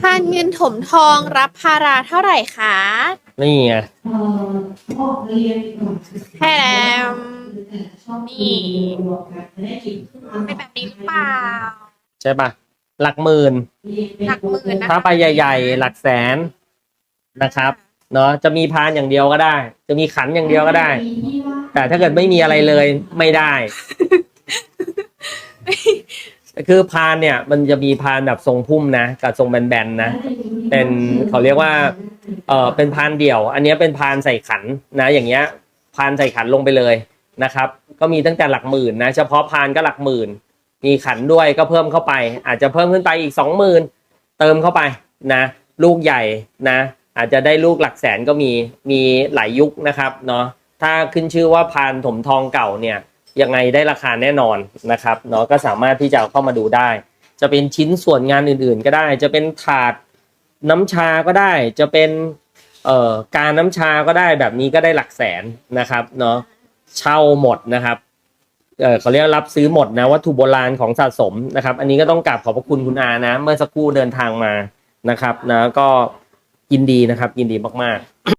พานเงินถมทองรับภาระเท่าไหร่คะนี่ไงแค่แล้วนี่เป็นแบบนี้หรือเปล่า ใช่ปะหลักหมื่น หลักหมื่นนะคะถ้าไปใหญ่ ๆ หลักแสนนะครับ เนาะจะมีพานอย่างเดียวก็ได้ จะมีขันอย่างเดียวก็ได้ แต่ถ้าเกิดไม่มีอะไรเลยไม่ได้ คือพานเนี่ยมันจะมีพานแบบทรงพุ่มนะกับทรงแบนๆนะ เป็นเขาเรียกว่าเออเป็นพานเดี่ยว อันเนี้ยเป็นพานใส่ขันนะ อย่างเงี้ยพานใส่ขันลงไปเลยนะครับ ก็มีตั้งแต่หลักหมื่นนะเฉพาะพานก็หลักหมื่น มีขันด้วยก็เพิ่มเข้าไป อาจจะเพิ่มขึ้นไปอีกสองหมื่นเติมเข้าไปนะลูกใหญ่นะ อาจจะได้ลูกหลักแสนก็มีมีหลายยุคนะครับเนาะถ้าขึ้นชื่อว่าพานถมทองเก่าเนี่ย ยังไงได้ราคาแน่นอนนะครับเนาะก็สามารถที่จะเข้ามาดูได้ จะเป็นชิ้นส่วนงานอื่นๆ ก็ได้ จะเป็นถาดน้ำชาก็ได้ จะเป็นเอ่อการน้ำชาก็ได้แบบนี้ก็ได้หลักแสนนะครับเนาะเช่าหมดนะครับเออเขาเรียกรับซื้อหมดนะวัตถุโบราณของสะสมนะครับ อันนี้ก็ต้องกราบขอบพระคุณคุณอานะ เมื่อสักครู่เดินทางมานะครับนะก็ยินดีนะครับยินดีมากๆ